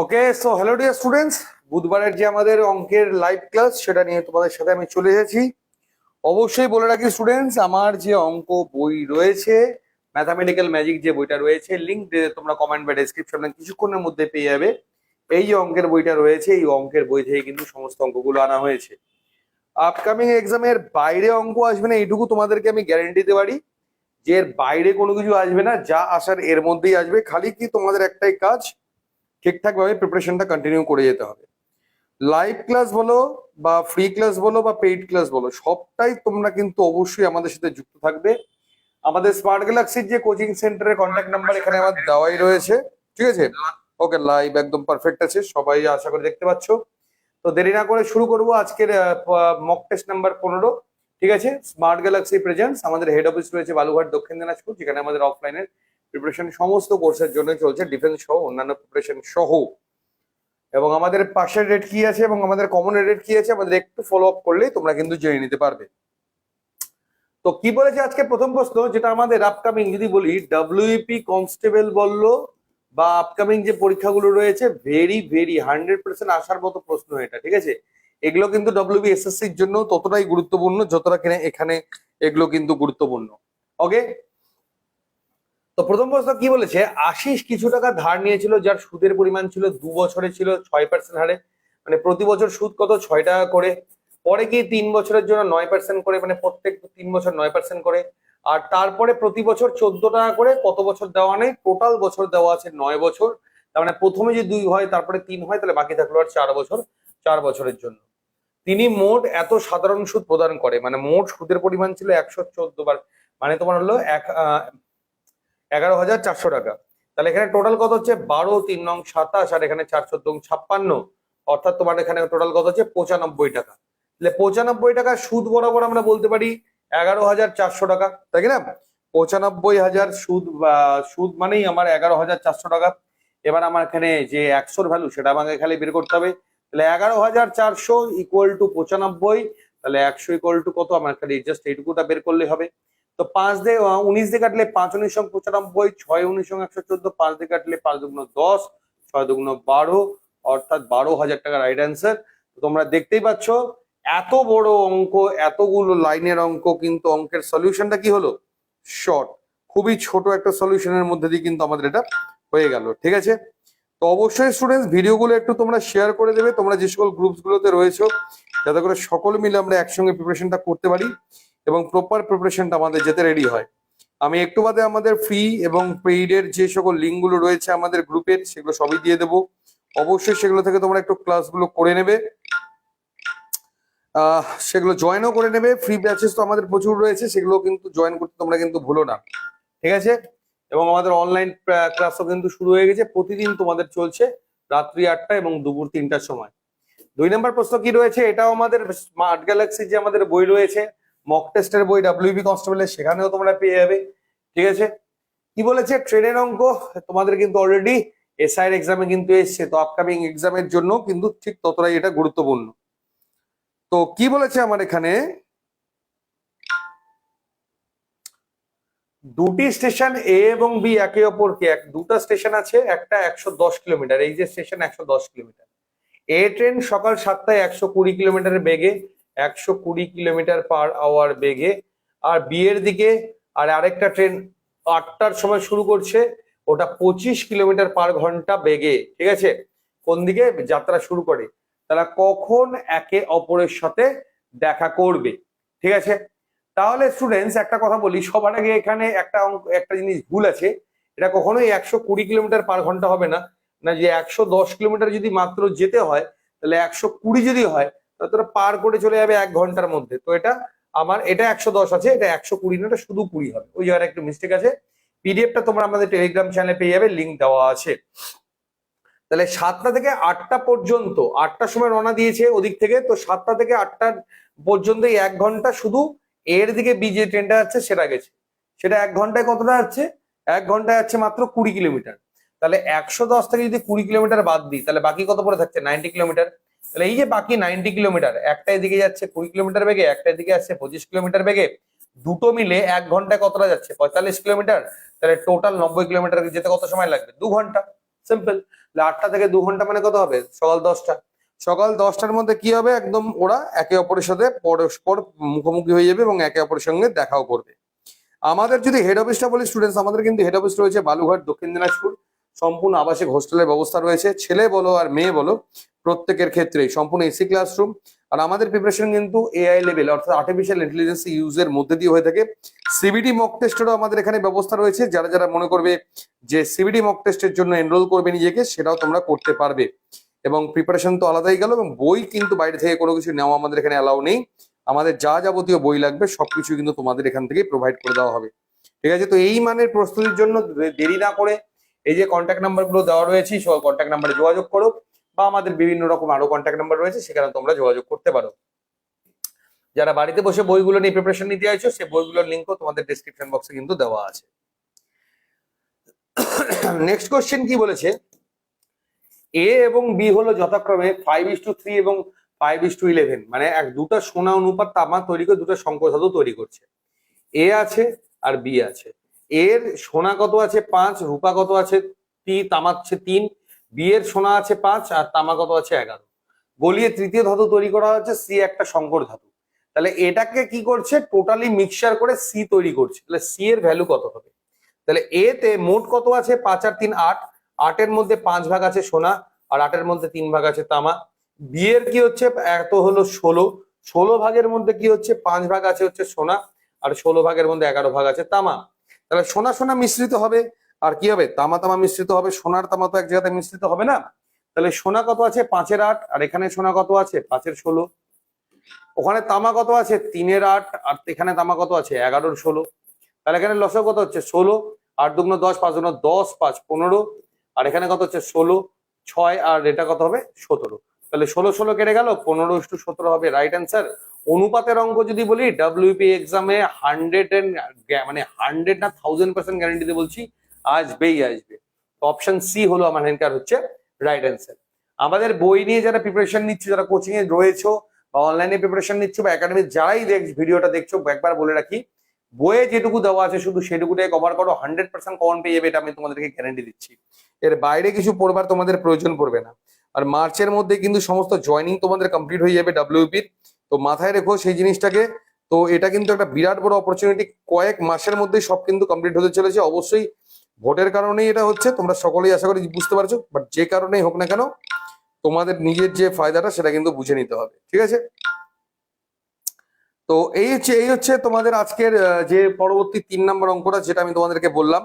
Okay so hello dear students বুধবারের যে আমাদের অঙ্কের লাইভ ক্লাস সেটা নিয়ে তোমাদের সাথে আমি চলে এসেছি। অবশ্যই বলে রাখি স্টুডেন্টস আমার যে অঙ্ক বই রয়েছে ম্যাথামেটিক্যাল ম্যাজিক যে বইটা রয়েছে লিঙ্ক দিয়ে তোমরা কমেন্ট বা ডেসক্রিপশনে কিছুক্ষণের মধ্যে পেয়ে যাবে। এই যে অঙ্কের বইটা রয়েছে, এই অঙ্কের বই থেকে কিন্তু সমস্ত অঙ্কগুলো আনা হয়েছে। আপকামিং এক্সামের বাইরে অঙ্ক আসবে না, এইটুকু তোমাদেরকে আমি গ্যারেন্টি দিতে পারি। যে এর বাইরে কোনো কিছু আসবে না, যা আসার এর মধ্যেই আসবে। খালি কি তোমাদের একটাই কাজ ঠিকঠাক ভাবে প্রিপারেশনটা কন্টিনিউ করে যেতে হবে। লাইভ ক্লাস বলো বা ফ্রি ক্লাস বলো বা পেইড ক্লাস বলো, সবটাই তোমরা কিন্তু অবশ্যই আমাদের সাথে যুক্ত থাকবে। আমাদের স্মার্ট গ্যালাক্সির যে কোচিং সেন্টারের কন্ট্যাক্ট নাম্বার এখানে আমার দেওয়াই রয়েছে। ঠিক আছে? ওকে লাইভ একদম পারফেক্ট আছে, সবাই আশা করে দেখতে পাচ্ছ। তো দেরি না করে শুরু করব আজকের মক টেস্ট নাম্বার পনেরো। ঠিক আছে? স্মার্ট গ্যালাক্সি প্রেজেন্টস আমাদের হেড অফিস রয়েছে বালুঘাট দক্ষিণ দিনাজপুর, যেখানে আমাদের অফলাইনের প্রিপারেশন সমস্ত কোর্সের জন্য চলছে ডিফেন্স সহ অন্যান্য প্রিপারেশন সহ। এবং আমাদের পাশের রেট কি আছে এবং আমাদের কমন রেট কি আছে, আমাদের একটু ফলো আপ করলেই তোমরা কিন্তু জেনে নিতে পারবে। তো কি বলেছে আজকে প্রথম প্রশ্ন? যেটা আমাদের আপকামিং যদি বলি ডাব্লিউপি কনস্টেবল বলল, বা আপকামিং যে পরীক্ষাগুলো রয়েছে ভেরি ভেরি হান্ড্রেড পার্সেন্ট আসার মতো প্রশ্ন এটা, ঠিক আছে? এগুলো কিন্তু ডব্লিউবি এসএসসির জন্য ততটাই গুরুত্বপূর্ণ, যতটা কিনা এখানে এগুলো কিন্তু গুরুত্বপূর্ণ। ওকে তো প্রথম প্রশ্ন কি বলেছে? আশিস কিছু টাকা ধার নিয়েছিল, যার সুদের পরিমাণ ছিল দু বছরে ছিল ছয় পার্সেন্ট হারে। মানে প্রতি বছর সুদ কত? ছয় টাকা করে। পরে কি তিন বছরের জন্য নয় পার্সেন্ট করে মানে প্রত্যেক তিন বছর নয় পার্সেন্ট করে। আর তারপরে প্রতি বছর চোদ্দ টাকা করে কত বছর দেওয়া নেই? টোটাল বছর দেওয়া আছে নয় বছর। তার মানে প্রথমে যে দুই হয়, তারপরে তিন হয়, তাহলে বাকি থাকল আর চার বছর, চার বছরের জন্য। তিনি মোট এত সাধারণ সুদ প্রদান করে মানে মোট সুদের পরিমাণ ছিল একশো চোদ্দ বার। মানে তোমার হলো এক এগারো হাজার চারশো টাকা। তাহলে এখানে টোটাল কত হচ্ছে? বারো, তিন নং সাতাশ, আর এখানে চার চোদ্দ ছাপ্পান্ন। অর্থাৎ তোমার এখানে টোটাল কত হচ্ছে? পঁচানব্বই টাকা। তাহলে পঁচানব্বই টাকা সুদ বরাবর আমরা বলতে পারি এগারো হাজার চারশো টাকা। তাই না? পঁচানব্বই হাজার সুদ সুদ মানেই আমার এগারো হাজার চারশো টাকা। এবার আমার এখানে যে একশোর ভ্যালু সেটা আমাকে খালি বের করতে হবে। তাহলে এগারো হাজার চারশো ইকুয়াল টু পঁচানব্বই, তাহলে একশো ইকুয়াল টু কত? আমার খালি জাস্ট এইটুকুটা বের করলে হবে। তো পাঁচ দিয়ে উনিশ দিয়ে কাটলে পাঁচ উনিশ পঁচানব্বই, ছয় উনিশ একশো চোদ্দ, পাঁচ দিয়ে কাটলে পাঁচ দুগুণ দশ, ছয় দুগুণ বারো, অর্থাৎ বারো হাজার টাকা রাইট অ্যান্সার তোমরা দেখতেই পাচ্ছ, এত বড় অঙ্ক, এতগুলো লাইনের অঙ্ক, কিন্তু অঙ্কের সলিউশনটা কি হলো? শর্ট খুবই ছোট একটা সলিউশনের মধ্যে দিয়ে কিন্তু আমাদের এটা হয়ে গেল, ঠিক আছে? তো অবশ্যই স্টুডেন্টস ভিডিওগুলো একটু তোমরা শেয়ার করে দেবে। তোমরা যে সকল গ্রুপস গুলোতে রয়েছো, যাতে করে সকলে মিলে আমরা একসঙ্গে প্রিপারেশনটা করতে পারি। এবং প্রপার প্রিপারেশনটা আমাদের যেতে রেডি হয়। আমি একটু বাদে আমাদের ফ্রি এবং পেইডের যে সকল লিঙ্কগুলো রয়েছে আমাদের গ্রুপের সেগুলো সবই দিয়ে দেবো। অবশ্যই সেগুলো থেকে তোমরা একটু ক্লাসগুলো করে নেবে। সেগুলো জয়েনও করে নেবে। ফ্রি ব্যাচেস তো আমাদের প্রচুর রয়েছে সেগুলো কিন্তু জয়েন করতে তোমরা কিন্তু ভুলো না। ঠিক আছে? এবং আমাদের অনলাইন ক্লাসও কিন্তু শুরু হয়ে গেছে। প্রতিদিন তোমাদের চলছে রাত্রি আটটা এবং দুপুর তিনটার সময়। দুই নম্বর প্রশ্ন কি রয়েছে? এটাও আমাদের স্মার্ট গ্যালাক্সি যে আমাদের বই রয়েছে মক টেস্টের বই ডাব্লিউবি কনস্টেবলের সেখানেও তোমরা পেয়ে যাবে। ঠিক আছে? কি বলেছে? ট্রেনের অঙ্ক তোমাদের কিন্তু অলরেডি এসআইয়ের এক্সামে কিন্তু এসছে, তো আপকামিং এক্সামের জন্য কিন্তু ঠিক ততটাই এটা গুরুত্বপূর্ণ। তো কি বলেছে আমার এখানে? দুটি স্টেশন এ এবং বি একে অপরকে, এক, দুটো স্টেশন আছে, একটা একশো দশ কিলোমিটার এই যে স্টেশন একশো দশ কিলোমিটার এ ট্রেন সকাল সাতটায় একশো কুড়ি কিলোমিটার বেগে একশো কুড়ি কিলোমিটার পার আওয়ার বেগে। আর বিয়ের দিকে আর আরেকটা ট্রেন আটটার সময় শুরু করছে, ওটা পঁচিশ কিলোমিটার পার ঘণ্টা বেগে, ঠিক আছে? কোন দিকে? যাত্রা শুরু করে। তারা কখন একে অপরের সাথে দেখা করবে, ঠিক আছে? তাহলে স্টুডেন্টস একটা কথা বলি, সবার আগে এখানে একটা অঙ্ক একটা জিনিস ভুল আছে। এটা কখনোই একশো কুড়ি কিলোমিটার পার ঘণ্টা হবে না। না যে একশো দশ কিলোমিটার যদি মাত্র যেতে হয়, তাহলে একশো কুড়ি যদি হয় তোরা পার করে চলে যাবে এক ঘণ্টার মধ্যে। তো এটা আমার, এটা একশো দশ আছে, এটা একশো কুড়ি না, এটা শুধু কুড়ি হবে। ওই জায়গায় একটু মিস্টেক আছে। পিডিএফটা তোমরা আমাদের টেলিগ্রাম চ্যানেলে পেয়ে যাবে লিঙ্ক দেওয়া আছে। তাহলে সাতটা থেকে আটটা পর্যন্ত, আটটার সময় রওনা দিয়েছে ওদিক থেকে, তো সাতটা থেকে আটটা পর্যন্ত এক ঘণ্টা শুধু এর দিকে বি যে ট্রেনটা যাচ্ছে, সেটা গেছে। সেটা এক ঘন্টায় কতটা যাচ্ছে? এক ঘন্টায় যাচ্ছে মাত্র কুড়ি কিলোমিটার। তাহলে একশো দশ থেকে যদি কুড়ি কিলোমিটার বাদ দিই, তাহলে বাকি কত পরে থাকছে? Ninety kilometre. তাহলে এই যে বাকি নাইনটি কিলোমিটার, একটা এদিকে যাচ্ছে কুড়ি কিলোমিটার বেগে, একটা এদিকে যাচ্ছে পঁচিশ কিলোমিটার বেগে, দুটো মিলে এক ঘন্টায় কতটা যাচ্ছে? পঁয়তাল্লিশ কিলোমিটার? তাহলে টোটাল নব্বই কিলোমিটার যেতে কত সময় লাগবে? দু ঘণ্টা। সিম্পল আটটা থেকে দু ঘণ্টা মানে কত হবে? সকাল দশটা। সকাল দশটার মধ্যে কি হবে? একদম ওরা একে অপরের সাথে পরস্পর মুখোমুখি হয়ে যাবে এবং একে অপরের সঙ্গে দেখাও করবে। আমাদের যদি হেড অফিসটা বলি স্টুডেন্টস আমাদের কিন্তু হেড অফিস রয়েছে বালুঘাট দক্ষিণ দিনাজপুর। সম্পূর্ণ আবাসিক হোস্টেলের ব্যবস্থা রয়েছে। ছেলে বলো আর মেয়ে বলো, প্রত্যেকের ক্ষেত্রেই সম্পূর্ণ এসি ক্লাসরুম। আর আমাদের প্রিপারেশন কিন্তু এআই লেভেল অর্থাৎ আর্টিফিশিয়াল ইন্টেলিজেন্স ইউজের মধ্যে দিয়ে হয়ে থাকে। সিবিডি মক টেস্টেরও আমাদের এখানে ব্যবস্থা রয়েছে। যারা যারা মনে করবে যে সিবিডি মক টেস্টের জন্য এনরোল করবে নিজেকে, সেটাও তোমরা করতে পারবে। এবং প্রিপারেশন তো আলাদাই গেল এবং বই কিন্তু বাইরে থেকে কোনো কিছু নেওয়া আমাদের এখানে অ্যালাউ নেই। আমাদের যা যাবতীয় বই লাগবে, সবকিছু কিন্তু তোমাদের এখান থেকে প্রোভাইড করে দেওয়া হবে। ঠিক আছে? তো এই মানের প্রস্তুতির জন্য দেরি না করে এই যে কন্ট্যাক্ট নাম্বারগুলো দেওয়া রয়েছে সব কন্ট্যাক্ট নাম্বারে যোগাযোগ করো বা আমাদের বিভিন্ন রকম আরও কন্ট্যাক্ট নাম্বার রয়েছে, সেখানে তোমরা যোগাযোগ করতে পারো। যারা বাড়িতে বসে বইগুলো নিয়ে প্রিপারেশন নিতে চাইছো সেই বইগুলোর লিঙ্কও তোমাদের ডিসক্রিপশন বক্সে কিন্তু দেওয়া আছে। নেক্সট কোশ্চেন কি বলেছে? এ এবং বি হলো যথাক্রমে ফাইভ ইস টু থ্রি এবং ফাইভ ইস টু ইলেভেন মানে এক দুটো সোনা অনুপাত তামা তৈরি করে দুটো সংকোধাতু তৈরি করছে। এ আছে আর বি আছে। এর সোনা কত আছে? পাঁচ, রূপা কত আছে? তি তামা আছে তিন, বিয়ের সোনা আছে পাঁচ, আর তামা কত আছে এগারো। গলিয়ে তৃতীয় ধাতু তৈরি করা হচ্ছে সি একটা সংকর ধাতু। তাহলে এটাকে কি করছে? টোটালি মিক্সচার করে সি তৈরি করছে। তাহলে সি এর ভ্যালু কত হবে? তাহলে এ তে মোট কত আছে? পাঁচ আর তিন, আট। আটের মধ্যে পাঁচ ভাগ আছে সোনা, আর আটের মধ্যে তিন ভাগ আছে তামা। বি এর কি হচ্ছে? এত হলো ষোলো। ষোলো ভাগের মধ্যে কি হচ্ছে? পাঁচ ভাগ আছে হচ্ছে সোনা, আর ষোলো ভাগের মধ্যে এগারো ভাগ আছে তামা। তাহলে সোনা সোনা মিশ্রিত হবে। আর কি হবে? তামা তামা মিশ্রিত হবে। সোনার তামা তো এক জায়গাতে মিশ্রিত হবে না। তাহলে সোনা কত আছে? পাঁচের আট। আর এখানে সোনা কত আছে? পাঁচের ষোলো। ওখানে তামা কত আছে? তিনের আট। আর এখানে তামা কত আছে? এগারোর ষোলো। তাহলে এখানে লসও কত হচ্ছে? ষোলো। আট দুগুণ দশ, পাঁচ দুগুণ দশ, পাঁচ পনেরো। আর এখানে কত হচ্ছে? ষোলো, ছয়। আর এটা কত হবে? সতেরো। তাহলে ষোলো ষোলো কেটে গেল। পনেরো টু সতেরো হবে। রাইট অ্যান্সার অনুপাতের অঙ্ক যদি বলি ডাব্লিউপি এক্সামে হান্ড্রেড এন্ড মানে হান্ড্রেড না থাউজেন্ড পার্সেন্ট গ্যারান্টিতে বলছি, আসবেই আসবে। অপশন সি হলো আমার হ্যান্ডকার হচ্ছে রাইট অ্যান্সার আমাদের বই নিয়ে যারা প্রিপারেশন নিচ্ছে, যারা কোচিং এ রয়েছো বা অনলাইনে প্রিপারেশন নিচ্ছ বা একাডেমি যারাই দেখ ভিডিওটা দেখছ, একবার বলে রাখি, বইয়ে যেটুকু দেওয়া আছে শুধু সেটুকুটাই কভার করো হান্ড্রেড পার্সেন্ট কমন পেয়ে যাবে, এটা আমি তোমাদেরকে গ্যারান্টি দিচ্ছি। এর বাইরে কিছু পড়বার তোমাদের প্রয়োজন পড়বে না। আর মার্চের মধ্যে কিন্তু সমস্ত জয়নিং তোমাদের কমপ্লিট হয়ে যাবে ডাব্লিউপির তো মাথায় রেখো সেই জিনিসটাকে। তো এটা কিন্তু একটা বিরাট বড় অপরচুনিটি কয়েক মাসের মধ্যেই সব কিন্তু কমপ্লিট হতে চলেছে। অবশ্যই ভোটের কারণেই এটা হচ্ছে। তোমরা সকলেই আশা করি বুঝতে পারছ। বাট যে কারণেই হোক না কেন, তোমাদের নিজের যে ফায়দাটা, সেটা কিন্তু বুঝে নিতে হবে। ঠিক আছে? তো এই হচ্ছে এই হচ্ছে তোমাদের আজকের যে পরবর্তী তিন নম্বর অঙ্কটা, যেটা আমি তোমাদেরকে বললাম।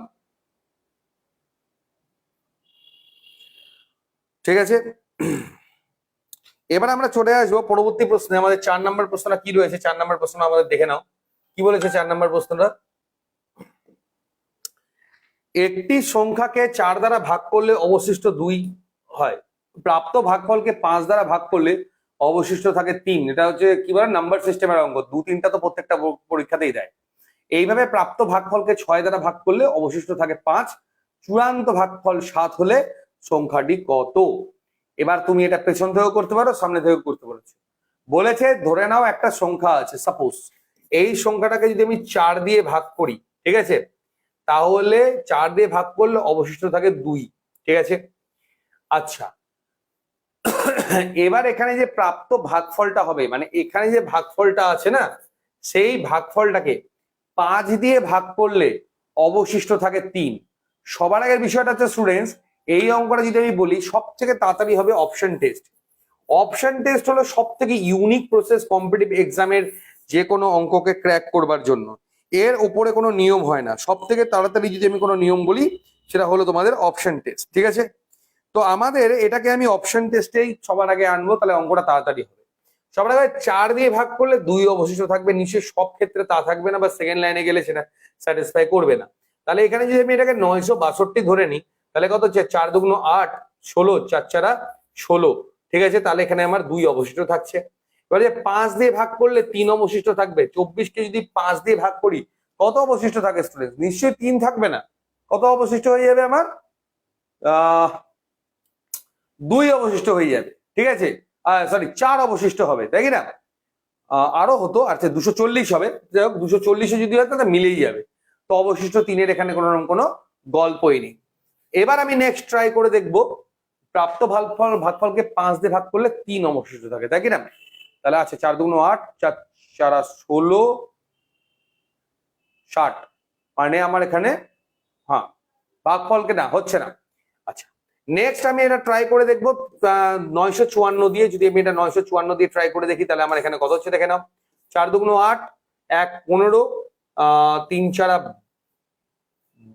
ঠিক আছে? এবার আমরা চলে আসব পরবর্তী প্রশ্নে। আমাদের চার নম্বর প্রশ্নটা কি রয়েছে? চার নম্বর প্রশ্ন আমাদের দেখে নাও। কি বলেছে চার নম্বর প্রশ্নটা? একটি সংখ্যাকে চার দ্বারা ভাগ করলে অবশিষ্ট দুই হয়। প্রাপ্ত ভাগফলকে পাঁচ দ্বারা ভাগ করলে অবশিষ্ট থাকে তিন। এটা হচ্ছে কি বলে? নাম্বার সিস্টেমের অঙ্ক দু তিনটা তো প্রত্যেকটা পরীক্ষাতেই দেয়। এইভাবে প্রাপ্ত ভাগফলকে ছয় দ্বারা ভাগ করলে অবশিষ্ট থাকে পাঁচ। চূড়ান্ত ভাগফল সাত হলে সংখ্যাটি কত? এবার তুমি এটা পেছন থেকেও করতে পারো, সামনে থেকেও করতে পারো। বলেছে, ধরে নাও একটা সংখ্যা আছে সাপোজ এই সংখ্যাটাকে যদি আমি চার দিয়ে ভাগ করি, ঠিক আছে? তাহলে চার দিয়ে ভাগ করলে অবশিষ্ট থাকে দুই, ঠিক আছে? আচ্ছা এবার এখানে যে প্রাপ্ত ভাগফলটা হবে মানে এখানে যে ভাগফলটা আছে না, সেই ভাগফলটাকে পাঁচ দিয়ে ভাগ করলে অবশিষ্ট থাকে তিন। সবার আগের বিষয়টা হচ্ছে স্টুডেন্টস এই অঙ্কটা যদি আমি বলি সব থেকে তাড়াতাড়ি হবে অপশন টেস্ট অপশন টেস্ট হলো সব থেকে ইউনিক প্রসেস কম্পিটিভ এক্সামের যে কোনো অঙ্ককে ক্র্যাক করবার জন্য। এর উপরে কোনো নিয়ম হয় না। সব থেকে তাড়াতাড়ি যদি আমি কোনো নিয়ম বলি, সেটা হলো তোমাদের অপশন টেস্ট ঠিক আছে? তো আমাদের এটাকে আমি অপশন টেস্টেই সবার আগে আনব, তাহলে অঙ্কটা তাড়াতাড়ি হবে। সবার আগে চার দিয়ে ভাগ করলে দুই অবশিষ্ট থাকবে, নিচে সব ক্ষেত্রে তা থাকবে না বা সেকেন্ড লাইনে গেলে সেটা স্যাটিসফাই করবে না। তাহলে এখানে যদি আমি এটাকে নয়শো বাষট্টি ধরে নিই তাহলে কত হচ্ছে? চার দুগুণ আট, ষোলো, চার চারা ষোলো। ঠিক আছে? তাহলে এখানে আমার দুই অবশিষ্ট থাকছে। এবারে পাঁচ দিয়ে ভাগ করলে তিন অবশিষ্ট থাকবে। চব্বিশকে যদি পাঁচ দিয়ে ভাগ করি, কত অবশিষ্ট থাকে স্টুডেন্ট নিশ্চয়ই তিন থাকবে না। কত অবশিষ্ট হয়ে যাবে আমার? দুই অবশিষ্ট হয়ে যাবে। ঠিক আছে? সরি চার অবশিষ্ট হবে, তাই না? আরও হতো আচ্ছা দুশো চল্লিশ হবে। যাই হোক, দুশো চল্লিশে যদি হয়, তাহলে মিলেই যাবে। তো অবশিষ্ট তিনের এখানে কোনো রকম কোনো গল্পই নেই। এবার আমি নেক্সট ট্রাই করে দেখব। প্রাপ্ত ভাগফল, ভাগফলকে পাঁচ দিয়ে ভাগ করলে তিন অবশিষ্ট থাকে, তাই কি না তাহলে আছে চার দুগুণ আট, চার, চারা ষোলো, ষাট। মানে আমার এখানে হ্যাঁ ভাগফলকে না, হচ্ছে না। আচ্ছা নেক্সট আমি এটা ট্রাই করে দেখব নয়শো চুয়ান্ন দিয়ে। যদি আমি এটা নয়শো চুয়ান্ন দিয়ে ট্রাই করে দেখি, তাহলে আমার এখানে কত হচ্ছে দেখে নাও। চার দুগুণ আট, এক পনেরো তিন চারা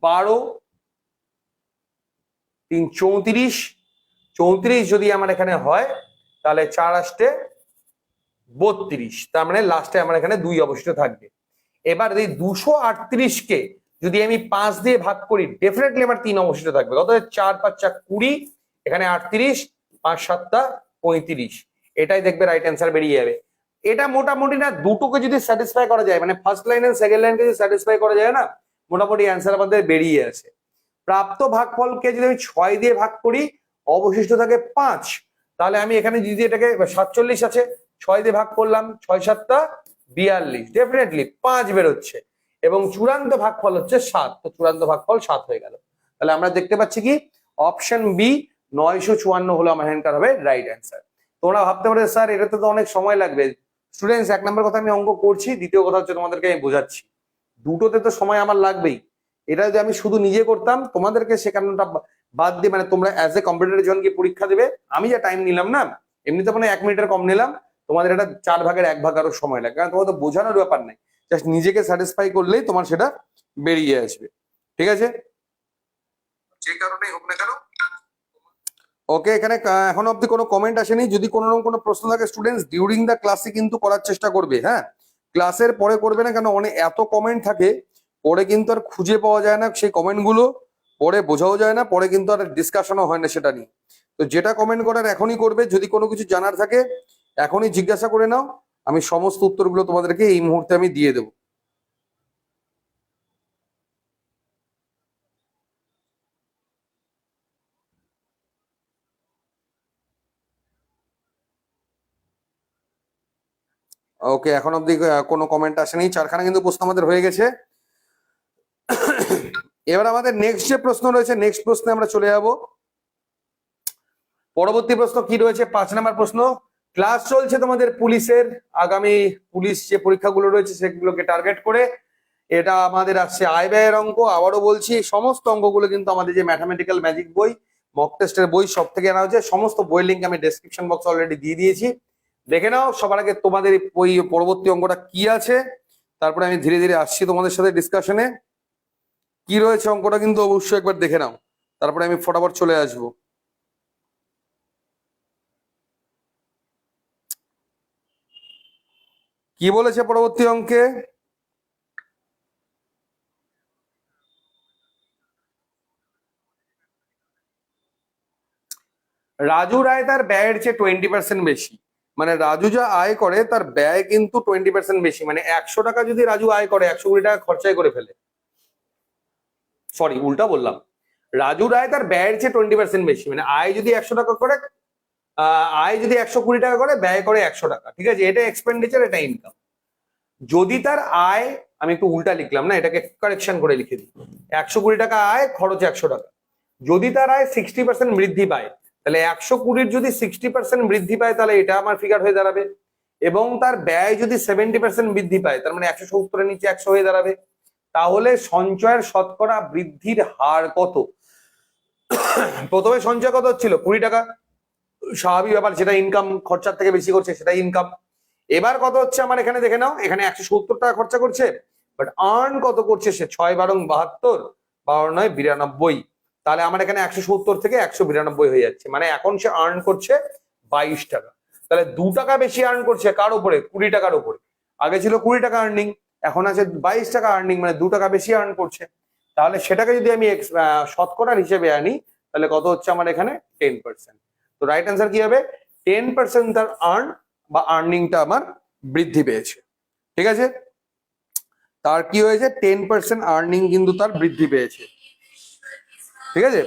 বারো তিন চৌত্রিশ। চৌত্রিশ যদি আমার এখানে হয়, তাহলে চার আসতে বত্রিশ। তার মানে লাস্টে আমার এখানে দুই অবশিষ্ট থাকবে। এবার এই দুশো আটত্রিশকে যদি আমি পাঁচ দিয়ে ভাগ করি ডেফিনেটলি আমার তিন অবশিষ্ট থাকবে। কত চার, পাঁচ, চার, কুড়ি, এখানে আটত্রিশ, পাঁচ সাতটা পঁয়ত্রিশ। এটাই দেখবে রাইট অ্যান্সার বেরিয়ে যাবে। এটা মোটামুটি না, দুটোকে যদি স্যাটিসফাই করা যায় মানে ফার্স্ট লাইন এন্ড সেকেন্ড লাইনকে যদি স্যাটিসফাই করা যায় না, মোটামুটি অ্যান্সার আমাদের বেরিয়ে আসে। প্রাপ্ত ভাগফলকে যদি আমি ছয় দিয়ে ভাগ করি, অবশিষ্ট থাকে পাঁচ, তাহলে আমি এখানে যদি এটাকে সাতচল্লিশ আছে, ছয় দিয়ে ভাগ করলাম, ছয় সাতটা, বিয়াল্লিশ ডেফিনেটলি পাঁচ বেরোচ্ছে, এবং চূড়ান্ত ভাগফল হচ্ছে সাত, তো চূড়ান্ত ভাগফল সাত হয়ে গেল। তাহলে আমরা দেখতে পাচ্ছি কি? অপশন বি, নয়শো চুয়ান্ন হলো আমার হ্যান্ডকার হবে রাইট অ্যান্সার তোমরা ভাবতে পারো স্যার, এটাতে তো অনেক সময় লাগবে। স্টুডেন্টস এক নম্বর কথা আমি অঙ্ক করছি, দ্বিতীয় কথা হচ্ছে তোমাদেরকে আমি বোঝাচ্ছি। দুটোতে তো সময় আমার লাগবেই। এটা যদি আমি শুধু নিজে করতাম তোমাদেরকে শেখানোটা বাদ দিয়ে মানে তোমরা অ্যাজ এ কম্পিউটার যখন গিয়ে পরীক্ষা দেবে। আমি যা টাইম নিলাম না এমনিতে মানে এক মিনিটের কম নিলাম। তোমাদের এটা চার ভাগের এক ভাগ আরও সময় লাগে। কারণ তোমার তো বোঝানোর ব্যাপার নাই। জাস্ট নিজেকে স্যাটিসফাই করলেই তোমার সেটা বেরিয়ে আসবে। ঠিক আছে? যে কারণেই হোক না কেন। ওকে এখানে এখনও অব্দি কোনো কমেন্ট আসেনি। যদি কোনো রকম কোনো প্রশ্ন থাকে স্টুডেন্টস ডিউরিং দ্য ক্লাসে কিন্তু করার চেষ্টা করবে হ্যাঁ? ক্লাসের পরে করবে না কেন? অনেক এত কমেন্ট থাকে পরে কিন্তু আর খুঁজে পাওয়া যায় না, সেই কমেন্টগুলো পরে বোঝাও যায় না, পরে কিন্তু আর ডিসকাশনও হয় না সেটা নিয়ে। তো যেটা কমেন্ট করার এখনই করবে, যদি কোনো কিছু জানার থাকে, এখনই জিজ্ঞাসা করে নাও, আমি সমস্ত উত্তরগুলো তোমাদেরকে এই মুহূর্তে আমি দিয়ে দেবো। ওকে এখন অব্দি কোনো কমেন্ট আসেনি, চারখানা কিন্তু প্রশ্ন আমাদের হয়ে গেছে। এবার আমাদের নেক্সট যে প্রশ্ন রয়েছে নেক্সট প্রশ্নে আমরা চলে যাব। পরবর্তী প্রশ্ন কি রয়েছে? পাঁচ নাম্বার প্রশ্ন ক্লাস চলছে তোমাদের পুলিশের। আগামী পুলিশ যে পরীক্ষাগুলো রয়েছে, সেগুলোকে টার্গেট করে। এটা আমাদের আসছে আয় ব্যয়ের অঙ্ক। আবারও বলছি, সমস্ত অঙ্কগুলো কিন্তু আমাদের যে ম্যাথামেটিক্যাল ম্যাজিক বই মক টেস্টের বই সব থেকে আনা হয়েছে, সমস্ত বই লিঙ্ক আমি ডেসক্রিপশন বক্স অলরেডি দিয়ে দিয়েছি। দেখে নাও, সবার আগে তোমাদের ওই পরবর্তী অঙ্কটা কি আছে, তারপরে আমি ধীরে ধীরে আসছি তোমাদের সাথে ডিসকাশনে কি রয়েছে অঙ্কটা কিন্তু অবশ্যই একবার দেখে নাও। তারপরে আমি ফটাফট চলে আসব। কি বলেছে পরবর্তী অঙ্কে? রাজু রায় তার ব্যয়ের চেয়ে টোয়েন্টি পার্সেন্ট বেশি। মানে রাজু যা আয় করে, তার ব্যয় কিন্তু টোয়েন্টি পার্সেন্ট বেশি। মানে একশো টাকা যদি রাজু আয় করে, একশো কুড়ি টাকা খরচাই করে ফেলে। সরি উল্টা বললাম। রাজু রায় তার ব্যয়ের চেয়ে টোয়েন্টি পার্সেন্ট বেশি। মানে আয় যদি একশো টাকা করে আয় যদি একশো কুড়ি টাকা করে, ব্যয় করে একশো টাকা। ঠিক আছে? এটা এক্সপেন্ডিচার এটা ইনকাম যদি তার আয়, আমি একটু উল্টা লিখলাম না, এটাকে কারেকশন করে লিখে দিই। একশো কুড়ি টাকা আয়, খরচ একশো টাকা। যদি তার আয় সিক্সটি পার্সেন্ট বৃদ্ধি পায়, তাহলে একশো কুড়ির যদি সিক্সটি পার্সেন্ট বৃদ্ধি পায়, তাহলে এটা আমার ফিগার হয়ে দাঁড়াবে। এবং তার ব্যয় যদি সেভেন্টি পার্সেন্ট বৃদ্ধি পায়, তার মানে একশো সত্তরের নিচে একশো হয়ে দাঁড়াবে। তাহলে সঞ্চয়ের শতকরা বৃদ্ধির হার কত? প্রথমে সঞ্চয় কত হচ্ছিল? কুড়ি টাকা। স্বাভাবিক ব্যাপার, সেটা ইনকাম খরচার থেকে বেশি করছে, সেটা ইনকাম এবার কত হচ্ছে? আমার এখানে দেখে নাও, এখানে একশো সত্তর টাকা খরচা করছে বাট আর্ন কত করছে সে? ছয় বারং বাহাত্তর, বারো নয়, বিরানব্বই। তাহলে আমার এখানে একশো সত্তর থেকে একশো বিরানব্বই হয়ে যাচ্ছে। মানে এখন সে আর্ন করছে বাইশ টাকা। তাহলে দু টাকা বেশি আর্ন করছে কার উপরে? কুড়ি টাকার উপরে। আগে ছিল কুড়ি টাকা আর্নিং এখন আছে বাইশ টাকা আর্নিং মানে দু টাকা বেশি আর্ন করছে। তাহলে সেটাকে যদি আমি শতকরার হিসেবে আনি, তাহলে কত হচ্ছে আমার এখানে? টেন পার্সেন্ট তো রাইট অ্যান্সার কি হবে? টেন পার্সেন্ট তার আর্ন বা আর্নিংটা আমার বৃদ্ধি পেয়েছে। ঠিক আছে? তার কি হয়েছে? টেন পার্সেন্ট আর্নিং কিন্তু তার বৃদ্ধি পেয়েছে। ঠিক আছে?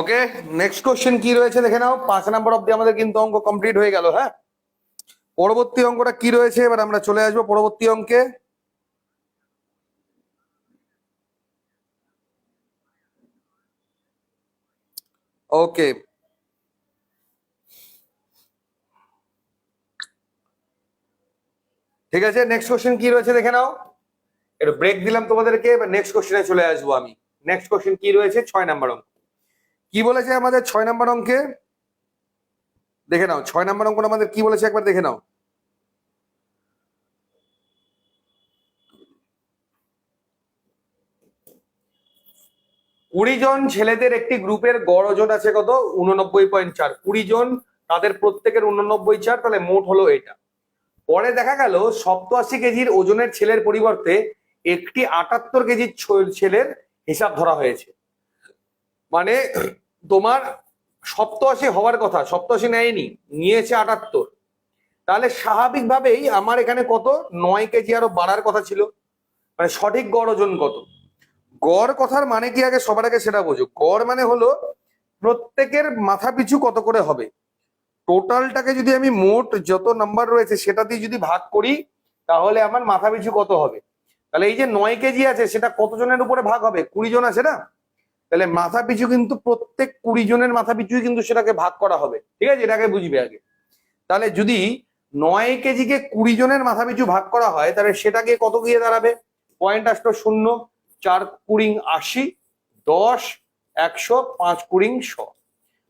ওকে নেক্সট কোশ্চেন কি রয়েছে দেখে নাও। পাঁচ নাম্বার অব্দি আমাদের কিন্তু অঙ্ক কমপ্লিট হয়ে গেল হ্যাঁ? পরবর্তী অঙ্কটা কি রয়েছে? এবার আমরা চলে আসব পরবর্তী অঙ্কে। ওকে ঠিক আছে নেক্সট কোশ্চেন কি রয়েছে দেখে নাও। একটু ব্রেক দিলাম তোমাদেরকে, এবার নেক্সট কোশ্চেনে চলে আসব আমি। নেক্সট কোশ্চেন কি রয়েছে? ছয় নাম্বার অঙ্ক। কি বলেছে আমাদের ছয় নাম্বার অঙ্কে? দেখে নাও, ছয় নাম্বার অঙ্ক আমাদের কি বলেছে একবার দেখে নাও। কুড়ি জন ছেলেদের একটি গ্রুপের গড় ওজন আছে কত? উননব্বই পয়েন্ট চার। কুড়ি জন তাদের প্রত্যেকের উননব্বই চার, তাহলে মোট হলো এটা। পরে দেখা গেল, সপ্তআশি কেজির ওজনের ছেলের পরিবর্তে একটি আটাত্তর কেজির ছেলের হিসাব ধরা হয়েছে। মানে তোমার সপ্তআশি হওয়ার কথা, সপ্তআশি নেয়নি, নিয়েছে আটাত্তর। তাহলে স্বাভাবিকভাবেই আমার এখানে কত? নয় কেজি আরও বাড়ার কথা ছিল। মানে সঠিক গড় ওজন কত? গড় কথার মানে কি আগে? সবার আগে সেটা বোঝো। গড় মানে হলো প্রত্যেকের মাথা পিছু কত করে হবে? টোটালটাকে যদি আমি মোট যত নাম্বার রয়েছে সেটা দিয়ে যদি ভাগ করি, তাহলে আমার মাথা পিছু কত হবে? তাহলে এই যে নয় কেজি আছে, সেটা কতজনের উপরে ভাগ হবে? কুড়ি জন আছে না? তাহলে মাথা পিছু কিন্তু প্রত্যেক কুড়ি জনের মাথা পিছুই কিন্তু সেটাকে ভাগ করা হবে। ঠিক আছে? এটাকে বুঝবে আগে। তাহলে যদি নয় কেজিকে কুড়ি জনের মাথা পিছু ভাগ করা হয়, তাহলে সেটাকে কত গিয়ে দাঁড়াবে? পয়েন্ট আসলো শূন্য, চার কুড়িং আশি, দশ একশো, পাঁচ কুড়িং শ।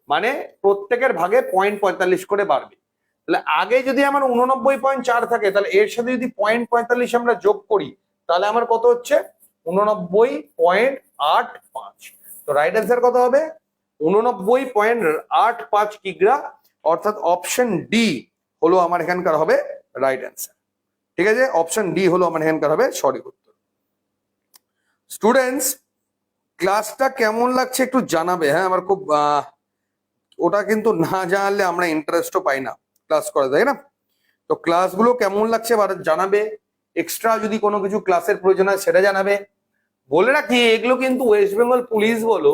মানে প্রত্যেকের ভাগে পয়েন্ট পঁয়তাল্লিশ করে বাড়বে। তাহলে আগে যদি আমার উননব্বই পয়েন্ট চার থাকে, তাহলে এর সাথে যদি পয়েন্ট পঁয়তাল্লিশ আমরা যোগ করি, তাহলে আমার কত হচ্ছে? উননব্বই পয়েন্ট আট পাঁচ। তো রাইট অ্যান্সার কত হবে? উননব্বই পয়েন্ট আট পাঁচ কিগ্রা, অর্থাৎ অপশন ডি হলো আমার এখানকার হবে রাইট অ্যান্সার ঠিক আছে? অপশন ডি হলো আমার এখানকার হবে সঠিক উত্তর। স্টুডেন্টস ক্লাসটা কেমন লাগছে একটু জানাবে। হ্যাঁ আমার খুব ওটা কিন্তু না জানলে আমরা ইন্টারেস্টও পাই না ক্লাস করে তাই না? তো ক্লাসগুলো কেমন লাগছে জানাবে। এক্সট্রা যদি কোনো কিছু ক্লাসের প্রয়োজন হয়, সেটা জানাবে। বলে রাখি, এগুলো কিন্তু ওয়েস্ট বেঙ্গল পুলিশ বলো,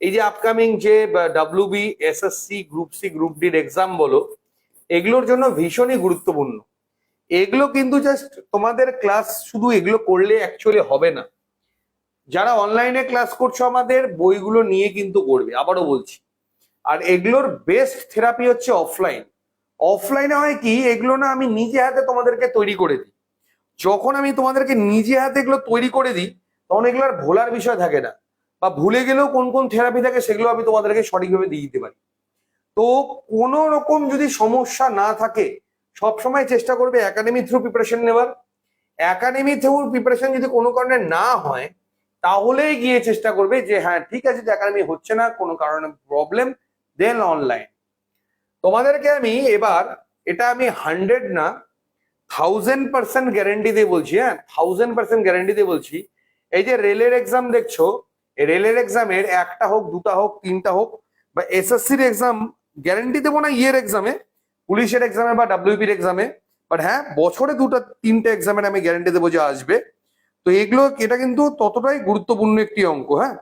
এই যে আপকামিং যে W B SSC group C group ডির এক্সাম বলো, এগুলোর জন্য ভীষণই গুরুত্বপূর্ণ। এগুলো কিন্তু জাস্ট তোমাদের ক্লাস শুধু এগুলো করলে অ্যাকচুয়ালি হবে না। যারা অনলাইনে ক্লাস করছ আমাদের, বইগুলো নিয়ে কিন্তু করবে, আবারও বলছি। আর এগুলোর বেস্ট থেরাপি হচ্ছে অফলাইন অফলাইনে হয় কি, এগুলো না আমি নিজে হাতে তোমাদেরকে তৈরি করে দিই। যখন আমি তোমাদেরকে নিজে হাতে এগুলো তৈরি করে দিই তখন এগুলো আর ভোলার বিষয় থাকে না। বা ভুলে গেলেও কোন কোন থেরাপি থাকে সেগুলো আমি তোমাদেরকে সঠিকভাবে দিয়ে দিতে পারি। তো কোনো রকম যদি সমস্যা না থাকে, সবসময় চেষ্টা করবে একাডেমি থ্রু প্রিপারেশন নেওয়ার একাডেমি থ্রু প্রিপারেশন যদি কোনো কারণে না হয়, তাহলেই গিয়ে চেষ্টা করবে যে হ্যাঁ ঠিক আছে যে একাডেমি হচ্ছে না, কোনো কারণে প্রবলেম দেন অনলাইন তোমাদেরকে আমি এবার, এটা আমি হান্ড্রেড না থাউজেন্ড পার্সেন্ট গ্যারেন্টি দিয়ে বলছি হ্যাঁ থাউজেন্ড পার্সেন্ট গ্যারেন্টি দিয়ে বলছি এই যে রেলের এক্সাম দেখছ রেলের এক্সামের একটা হোক, দুটা হোক, তিনটা হোক, বা এসএসসির এক্সাম গ্যারেন্টি দেবো না ইয়ের এক্সামে পুলিশের এক্সামে বা ডাব্লিউপির এক্সামে বাট হ্যাঁ বছরে দুটো, তিনটে এক্সামের আমি গ্যারেন্টি দেবো যে আসবে। তো এগুলো, এটা কিন্তু ততটাই গুরুত্বপূর্ণ একটি অঙ্ক হ্যাঁ?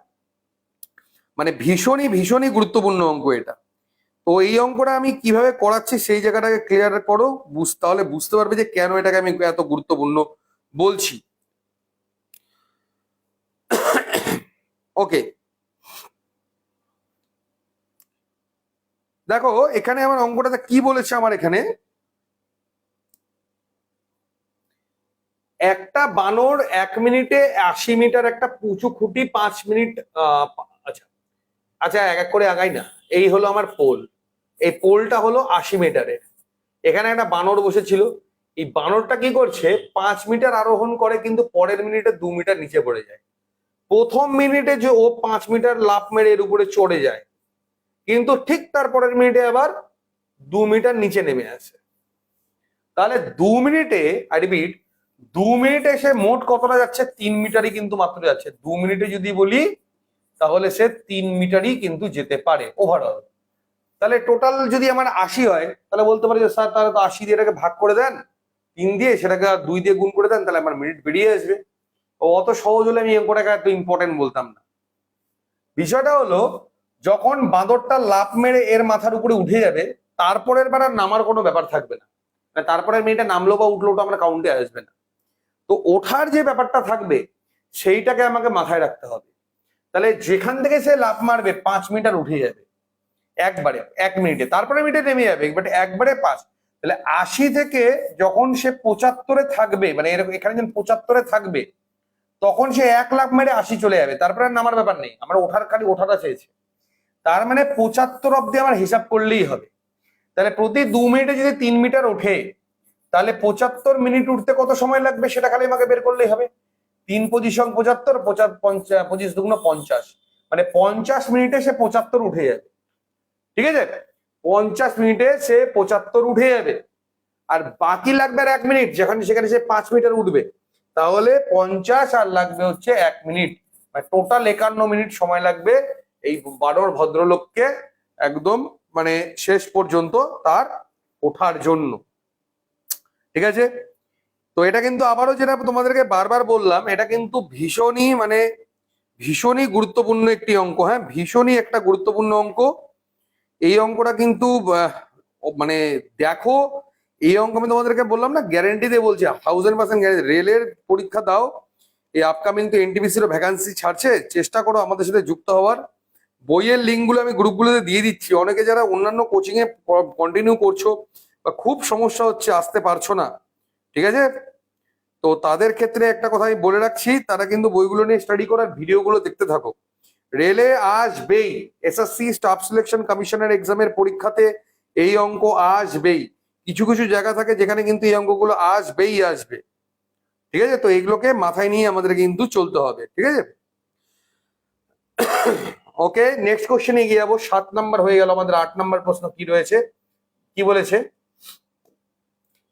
মানে ভীষণই ভীষণই গুরুত্বপূর্ণ অঙ্ক এটা। তো এই অঙ্কটা আমি কীভাবে করাচ্ছি সেই জায়গাটাকে ক্লিয়ার করো, বুঝ, তাহলে বুঝতে পারবে যে কেন এটাকে আমি এত গুরুত্বপূর্ণ বলছি। ওকে। দেখো, এখানে আমার অঙ্কটাতে কি বলেছে আমার এখানে? একটা বানর এক মিনিটে আশি মিটার, একটা পুচু খুঁটি পাঁচ মিনিট আচ্ছা আচ্ছা এক এক করে আগাই না। এই হলো আমার পোল। এই পোলটা হলো আশি মিটারের। এখানে একটা বানর বসেছিল। এই বানরটা কি করছে, পাঁচ মিটার আরোহণ করে, কিন্তু পরের মিনিটে দু মিটার নিচে পড়ে যায়। প্রথম মিনিটে যে ও পাঁচ মিটার লাফ মেরে এর উপরে চড়ে যায়, কিন্তু ঠিক তারপরের মিনিটে আবার দু মিটার নিচে নেমে আসে। তাহলে দু মিনিটে আই দু মিনিটে সে মোট কতটা যাচ্ছে? তিন মিটারই কিন্তু মাত্র যাচ্ছে। দু মিনিটে যদি বলি, তাহলে সে তিন মিটারই কিন্তু যেতে পারে ওভারঅল তাহলে টোটাল যদি আমার আশি হয়, তাহলে বলতে পারি যে, স্যার, তাহলে তো আশি দিয়ে এটাকে ভাগ করে দেন। তিন দিয়ে সেটাকে দুই দিয়ে গুণ করে দেন, তাহলে আমার মিনিট বেরিয়ে আসবে। অত সহজ হলে আমি অঙ্কটাকে এত ইম্পর্টেন্ট বলতাম না। বিষয়টা হলো, যখন বাঁদরটা লাফ মেরে এর মাথার উপরে উঠে যাবে, তারপরের বার আর নামার কোনো ব্যাপার থাকবে না। মানে তারপরের মেয়েটা নামলো বা উঠল ওটা আমরা কাউন্টে আসবে না। তো ওঠার যে ব্যাপারটা থাকবে, সেইটাকে আমাকে মাথায় রাখতে হবে। তাহলে যেখান থেকে সে লাফ মারবে, পাঁচ মিটার উঠে যাবে। একবারে, এক মিনিটে। তারপরে মিনিটে নেমে যাবে বাট একবারে পাঁচ তাহলে আশি থেকে যখন সে পঁচাত্তরে থাকবে মানে এরকম, এখানে যখন পঁচাত্তরে থাকবে তখন সে এক লাখ মেরে আশি চলে যাবে। তারপরে আর নামার ব্যাপার নেই। আমার ওঠার খালি ওঠাটা চেয়েছে। তার মানে পঁচাত্তর অব্দি আমার হিসাব করলেই হবে। তাহলে প্রতি দু মিনিটে যদি তিন মিটার ওঠে, তাহলে পঁচাত্তর মিনিট উঠতে কত সময় লাগবে সেটা খালি আমাকে বের করলেই হবে? তিন পঁচিশং পঁচাত্তর পঁচিশ দুগুণ পঞ্চাশ। মানে পঞ্চাশ মিনিটে সে পঁচাত্তর উঠে যাবে। ঠিক আছে? পঞ্চাশ মিনিটে সে পঁচাত্তর উঠে যাবে। আর বাকি লাগবে আর এক মিনিট, যেখানে সেখানে সে পাঁচ মিটার উঠবে। তাহলে পঞ্চাশ আর লাগবে হচ্ছে এক মিনিট। মানে টোটাল একান্ন মিনিট সময় লাগবে এই বারোর ভদ্রলোককে একদম মানে শেষ পর্যন্ত তার ওঠার জন্য। ঠিক আছে? তো এটা কিন্তু আবারও যেটা তোমাদেরকে বারবার বললাম, এটা কিন্তু ভীষণই মানে ভীষণই গুরুত্বপূর্ণ একটি অঙ্ক হ্যাঁ? ভীষণই একটা গুরুত্বপূর্ণ অঙ্ক। এই অঙ্কটা কিন্তু মানে দেখো এই অঙ্ক আমি তোমাদেরকে বললাম না গ্যারেন্টি দিয়ে বলছি থাউজেন্ড পার্সেন্ট গ্যারেন্টি রেলের পরীক্ষা দাও, এই আপকামিং তো এনটিপিসির ভ্যাকান্সি ছাড়ছে, চেষ্টা করো আমাদের সাথে যুক্ত হওয়ার। বইয়ের লিঙ্কগুলো আমি গ্রুপগুলোতে দিয়ে দিচ্ছি, অনেকে যারা অন্যান্য কোচিং এ কন্টিনিউ করছ বা খুব সমস্যা হচ্ছে, আসতে পারছ না, ঠিক আছে? তো তাদের ক্ষেত্রে একটা কথা আমি বলে রাখছি, তারা কিন্তু বইগুলো নিয়ে স্টাডি করার ভিডিওগুলো দেখতে থাকো। রেলে আসবেই এসএসসি স্টাফ সিলেকশন কমিশনের এক্সামের পরীক্ষাতে এই অঙ্ক আসবেই। কিছু কিছু জায়গা থাকে যেখানে কিন্তু এই অঙ্কগুলো আসবেই আসবে। ঠিক আছে? তো এগুলোকে মাথায় নিয়ে আমাদের কিন্তু চলতে হবে। ঠিক আছে? ওকে নেক্সট কোশ্চেনে এগিয়ে যাব। সাত নাম্বার হয়ে গেল আমাদের, আট নাম্বার প্রশ্ন কি রয়েছে? কি বলেছে?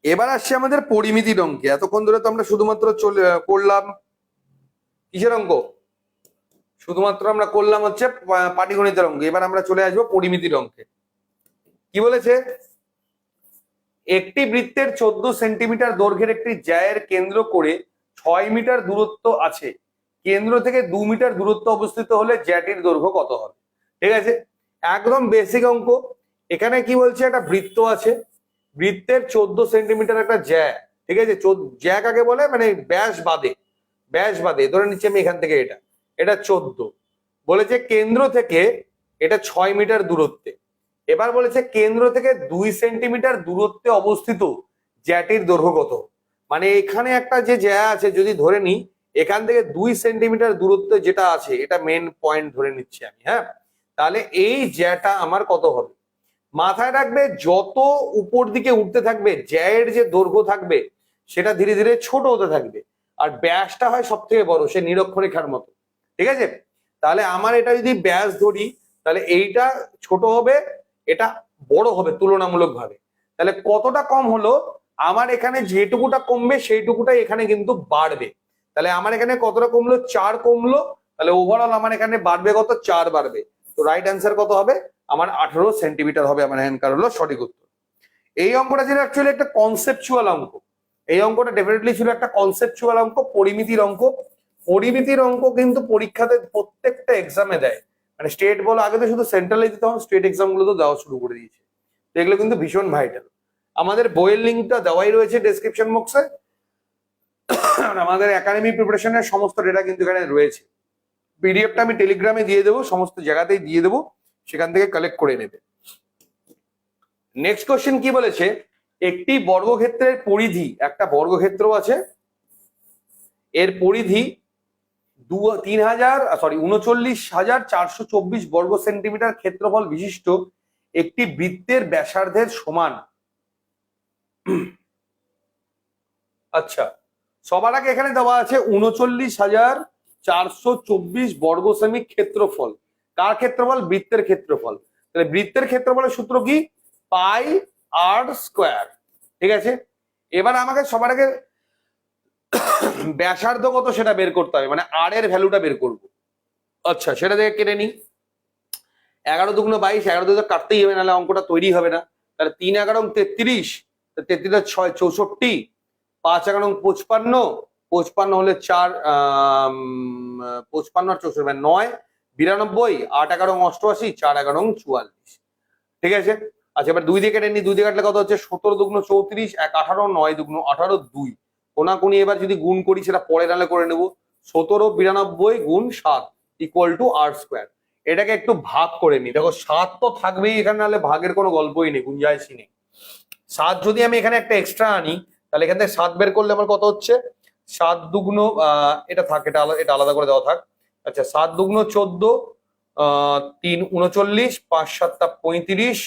এবার আসছে আমাদের পরিমিতির অঙ্কে। এতক্ষণ ধরে তো আমরা শুধুমাত্র চলে, করলাম কিসের অঙ্ক? শুধুমাত্র আমরা করলাম হচ্ছে পাটিগণিতের অঙ্ক। এবার আমরা চলে আসব পরিমিতির অঙ্কে। কি বলেছে? একটি বৃত্তের চোদ্দ সেন্টিমিটার দৈর্ঘ্যের একটি জ্যায়ের কেন্দ্র করে ছয় মিটার দূরত্ব আছে। কেন্দ্র থেকে দু মিটার দূরত্ব অবস্থিত হলে জ্যাটির দৈর্ঘ্য কত হবে? ঠিক আছে? একদম বেসিক অঙ্ক। এখানে কি বলছে? একটা বৃত্ত আছে। বৃত্তের চোদ্দ সেন্টিমিটার একটা জ্যা। ঠিক আছে? জ্যা কাকে বলে? মানে ব্যাস বাদে। ব্যাস বাদে। ধরে নিচ্ছি আমি এখান থেকে এটা। এটা চোদ্দ। বলেছে কেন্দ্র থেকে এটা ছয় মিটার দূরত্বে। এবার বলেছে কেন্দ্র থেকে দুই সেন্টিমিটার দূরত্বে অবস্থিত জ্যাটির দৈর্ঘ্য কত? মানে এখানে একটা যে জ্যা আছে, যদি ধরে নিই, এখান থেকে দুই সেন্টিমিটার দূরত্বে যেটা আছে, এটা মেন পয়েন্ট ধরে নিচ্ছি আমি হ্যাঁ? তাহলে এই জ্যাটা আমার কত হবে? মাথায় রাখবে, যত উপর দিকে উঠতে থাকবে, জ্যায়ের যে দৈর্ঘ্য থাকবে, সেটা ধীরে ধীরে ছোট হতে থাকবে। আর ব্যাসটা হয় সব থেকে বড়, সে নিরক্ষরেখার মতো। ঠিক আছে? তাহলে আমার এটা যদি ব্যাস ধরি, তাহলে এইটা ছোট হবে এটা বড় হবে তুলনামূলক ভাবে তাহলে কতটা কম হলো? আমার এখানে যেটুকুটা কমবে, সেইটুকুটাই এখানে কিন্তু বাড়বে। তাহলে আমার এখানে কতটা কমলো? চার কমলো। তাহলে ওভারঅল আমার এখানে বাড়বে কত? চার বাড়বে। তো রাইট অ্যান্সার কত হবে? আমার আঠারো সেন্টিমিটার হবে, আমার হ্যান্ডকার হলো সঠিক উত্তর। এই অঙ্কটা ছিল অ্যাকচুয়ালি একটা কনসেপচুয়াল অঙ্ক। এই অঙ্কটা ডেফিনেটলি ছিল একটা কনসেপচুয়াল অঙ্ক, পরিমিতির অঙ্ক। পরিমিতির অঙ্ক কিন্তু পরীক্ষাতে প্রত্যেকটা এক্সামে দেয়। মানে স্টেট বলো, আগে তো শুধু সেন্ট্রালে দিতে হবে স্টেট এক্সামগুলো তো দেওয়া শুরু করে দিয়েছে। এগুলো কিন্তু ভীষণ ভাইটাল আমাদের বইয়ের লিঙ্কটা দেওয়াই রয়েছে ডেসক্রিপশন বক্সে আমাদের একাডেমি প্রিপারেশনের সমস্ত ডেটা কিন্তু এখানে রয়েছে। পিডিএফটা আমি টেলিগ্রামে দিয়ে দেবো, সমস্ত জায়গাতেই দিয়ে দেবো, সেখান থেকে কালেক্ট করে নেবে। নেক্সট কোশ্চেন কি বলেছে? একটি বর্গক্ষেত্রের পরিধি, একটা বর্গক্ষেত্র আছে, এর পরিধি দু, তিন হাজার সরি উনচল্লিশ হাজার চারশো চব্বিশ বর্গ সেন্টিমিটার ক্ষেত্রফল বিশিষ্ট একটি বৃত্তের ব্যাসার্ধের সমান। আচ্ছা সবার আগে এখানে দেওয়া আছে উনচল্লিশ হাজার চারশো চব্বিশ বর্গ সেমি ক্ষেত্রফল। কার ক্ষেত্রফল? বৃত্তের ক্ষেত্রফল। তাহলে বৃত্তের ক্ষেত্রফলের সূত্র কি? Pi r square. ঠিক আছে? এবার আমাকে সবার আগে ব্যাসার্ধ কত সেটা বের করতে হবে মানে আর এর ভ্যালুটা বের করব। আচ্ছা। সেটা থেকে কেটে নিই। এগারো দুগুণ বাইশ এগারো দুটো কাটতেই হবে নাহলে অঙ্কটা তৈরি হবে না। তাহলে তিন এগারো তেত্রিশ তেত্রিশ ছয় চৌষট্টি। পাঁচ এগারো পঁচপান্ন পঁচপান্ন হলে চার পঁচপান্ন আর চৌষট্টি মানে নয়। বিরানব্বই আট এগারো অষ্টআশি চার এগারো চুয়াল্লিশ। ঠিক আছে? আচ্ছা এবার দুই দিয়ে কেটে নি দুই দিয়ে কাটলে কত হচ্ছে? সতেরো দুগুণ চৌত্রিশ এক আঠারো নয় দুগুণ আঠারো দুই। কোনাকুনি এবার যদি গুণ করি, সেটা পরে নালে করে নেব। সতেরো, বিরানব্বই গুণ সাত ইকুয়াল টু আর স্কোয়ার এটাকে একটু ভাগ করে নি দেখো, সাত তো থাকবেই এখানে, নাহলে ভাগের কোনো গল্পই নেই, গুঞ্জাইশই নেই। সাত যদি আমি এখানে একটা এক্সট্রা আনি, তাহলে এখান থেকে সাত বের করলে আমার কত হচ্ছে? সাত দুগুণ এটা থাক, এটা এটা আলাদা করে দেওয়া থাক। আচ্ছা সাত দুগুণ চোদ্দ তিন উনচল্লিশ, পাঁচ সাতটা পঁয়ত্রিশ,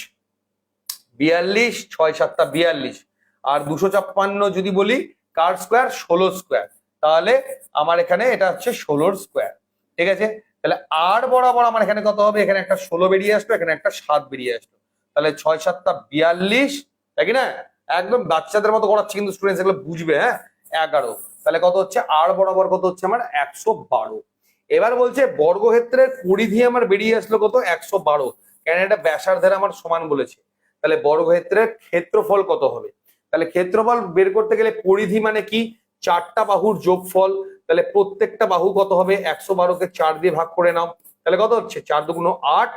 বিয়াল্লিশ, ছয় সাতটা বিয়াল্লিশ। আর দুশো ছাপ্পান্ন যদি বলি কার স্কোয়ার? ষোলো স্কোয়ার। তাহলে আমার এখানে এটা হচ্ছে ষোলোর স্কোয়ার। ঠিক আছে? তাহলে আর বরাবর আমার এখানে কত হবে? এখানে একটা ষোলো বেরিয়ে আসলো, এখানে একটা সাত বেরিয়ে আসলো। তাহলে ছয় সাতটা বিয়াল্লিশ, তাই না? একদম বাচ্চাদের মতো করাচ্ছে কিন্তু স্টুডেন্টস এগুলো বুঝবে হ্যাঁ? এগারো। তাহলে কত হচ্ছে? আর বরাবর কত হচ্ছে আমার? একশো বারো। এবার বলছে বর্গক্ষেত্রের পরিধি আমার বেরিয়ে আসলো কত? একশো বারো। কেন? এটা ব্যাসার্ধের আমার সমান বলেছে। তাহলে বর্গক্ষেত্রের ক্ষেত্রফল কত হবে? তাহলে ক্ষেত্রফল বের করতে গেলে পরিধি মানে কি? চারটা বাহুর যোগফল। তাহলে প্রত্যেকটা বাহু কত হবে? একশো বারোকে চার দিয়ে ভাগ করে নাও। তাহলে কত হচ্ছে? চার দুগুণ আট,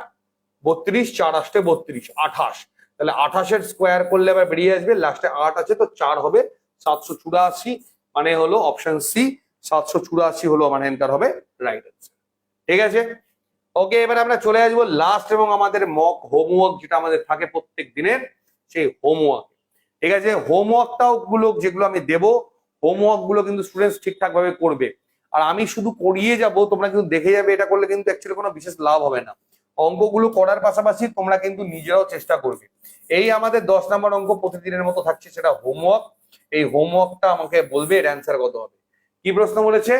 বত্রিশ, চার আষ্টে বত্রিশ, আঠাশ। তাহলে আঠাশের স্কোয়ার করলে আবার বেরিয়ে আসবে। লাস্টে আট আছে, তো চার হবে সাতশো চুরাশি মানে হলো অপশন সি সাতশো চুরাশি হলো আমার অ্যান্সার হবে রাইট ঠিক আছে? ওকে এবার আমরা চলে আসব লাস্ট এবং আমাদের মক হোমওয়ার্ক যেটা আমাদের থাকে প্রত্যেক দিনের, সেই হোমওয়ার্ক ঠিক আছে? হোমওয়ার্কটাও গুলো যেগুলো আমি দেবো হোমওয়ার্কগুলো কিন্তু স্টুডেন্টস ঠিকঠাক ভাবে করবে। আর আমি শুধু করিয়ে যাব, তোমরা কিন্তু দেখে যাবে, এটা করলে কিন্তু অ্যাকচুয়ালি কোনো বিশেষ লাভ হবে না। অঙ্কগুলো করার পাশাপাশি তোমরা কিন্তু নিজেরাও চেষ্টা করবে। এই আমাদের দশ নম্বর অঙ্ক প্রতিদিনের মতো থাকছে, সেটা হোমওয়ার্ক এই হোমওয়ার্কটা আমাকে বলবে, এর অ্যান্সার কত হবে? কি প্রশ্ন বলেছে?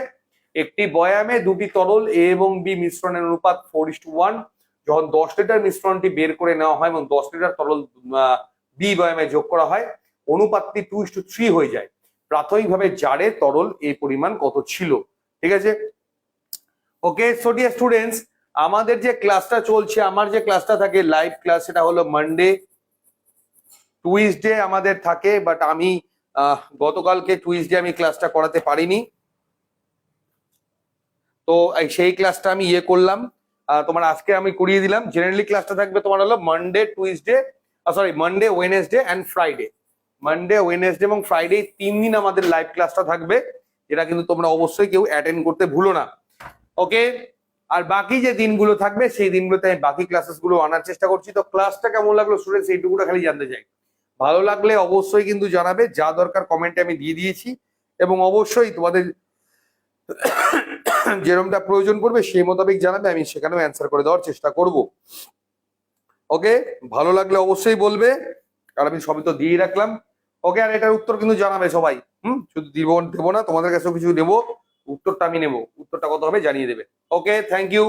একটি বয়ামে দুটি তরল এ এবং বি মিশ্রণের অনুপাত ফোর ইস টু ওয়ান যখন দশ লিটার মিশ্রণটি বের করে নেওয়া হয় এবং দশ লিটার তরল বি বয়ামে যোগ করা হয়, অনুপাতটি টু ইস টু থ্রি হয়ে যায়। প্রাথমিকভাবে জারে তরল এই পরিমাণ কত ছিল? ঠিক আছে? ওকে সো ডিয়ার স্টুডেন্টস আমাদের যে ক্লাসটা চলছে, আমার যে ক্লাসটা থাকে লাইভ ক্লাস সেটা হলো মানডে টুইসডে আমাদের থাকে বাট আমি গতকালকে টুইসডে আমি ক্লাসটা করাতে পারিনি। তো সেই ক্লাসটা আমি ইয়ে করলাম। তোমার আজকে আমি করিয়ে দিলাম। জেনারেলি ক্লাসটা থাকবে তোমার হলো Monday Tuesday sorry Monday Wednesday and Friday Monday Wednesday এবং ফ্রাইডে তিন দিন আমাদের লাইভ ক্লাসটা থাকবে, যেটা কিন্তু তোমরা অবশ্যই কেউ অ্যাটেন্ড করতে ভুলো না। ওকে আর বাকি যে দিনগুলো থাকবে, সেই দিনগুলোতে আমি বাকি ক্লাসেসগুলো আনার চেষ্টা করছি। তো ক্লাসটা কেমন লাগল স্টুডেন্ট সেইটুকুটা খালি জানতে চাই। ভালো লাগলে অবশ্যই কিন্তু জানাবে, যা দরকার কমেন্টে আমি দিয়ে দিয়েছি। এবং অবশ্যই তোমাদের যেরকমটা প্রয়োজন পড়বে, সেই মোতাবেক জানাবে, আমি সেখানেও অ্যান্সার করে দেওয়ার চেষ্টা করব। ওকে? ভালো লাগলে অবশ্যই বলবে। আর আমি সবই তো দিয়েই রাখলাম। ওকে, আর এটার উত্তর কিন্তু জানাবে সবাই। হুম? শুধু দিব দেবো না, তোমাদের কাছেও কিছু নেব উত্তরটা আমি নেব। উত্তরটা কত হবে জানিয়ে দেবে। Okay thank you